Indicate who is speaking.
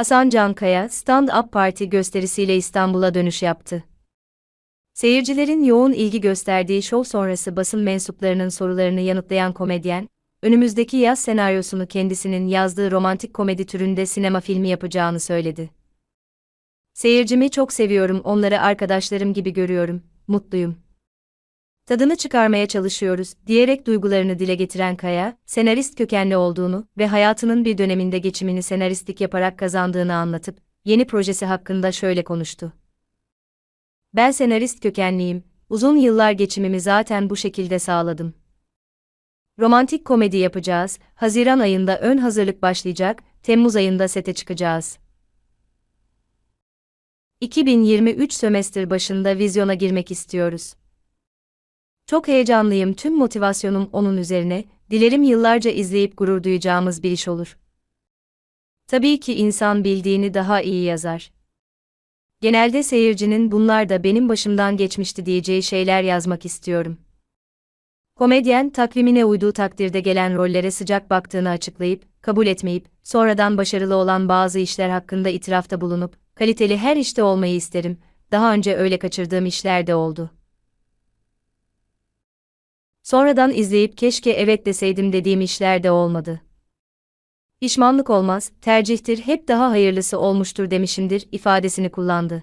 Speaker 1: Hasan Cankaya, stand-up parti gösterisiyle İstanbul'a dönüş yaptı. Seyircilerin yoğun ilgi gösterdiği şov sonrası basın mensuplarının sorularını yanıtlayan komedyen, önümüzdeki yaz senaryosunu kendisinin yazdığı romantik komedi türünde sinema filmi yapacağını söyledi. Seyircimi çok seviyorum, onları arkadaşlarım gibi görüyorum, mutluyum. Tadını çıkarmaya çalışıyoruz, diyerek duygularını dile getiren Kaya, senarist kökenli olduğunu ve hayatının bir döneminde geçimini senaristlik yaparak kazandığını anlatıp, yeni projesi hakkında şöyle konuştu. Ben senarist kökenliyim, uzun yıllar geçimimi zaten bu şekilde sağladım. Romantik komedi yapacağız, Haziran ayında ön hazırlık başlayacak, Temmuz ayında sete çıkacağız. 2023 sömestr başında vizyona girmek istiyoruz. Çok heyecanlıyım, tüm motivasyonum onun üzerine, dilerim yıllarca izleyip gurur duyacağımız bir iş olur. Tabii ki insan bildiğini daha iyi yazar. Genelde seyircinin bunlar da benim başımdan geçmişti diyeceği şeyler yazmak istiyorum. Komedyen takvimine uyduğu takdirde gelen rollere sıcak baktığını açıklayıp, kabul etmeyip, sonradan başarılı olan bazı işler hakkında itirafta bulunup, kaliteli her işte olmayı isterim, daha önce öyle kaçırdığım işler de oldu. Sonradan izleyip keşke evet deseydim dediğim işler de olmadı. Pişmanlık olmaz, tercihtir, hep daha hayırlısı olmuştur demişimdir ifadesini kullandı.